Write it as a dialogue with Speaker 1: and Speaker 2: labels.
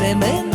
Speaker 1: Времена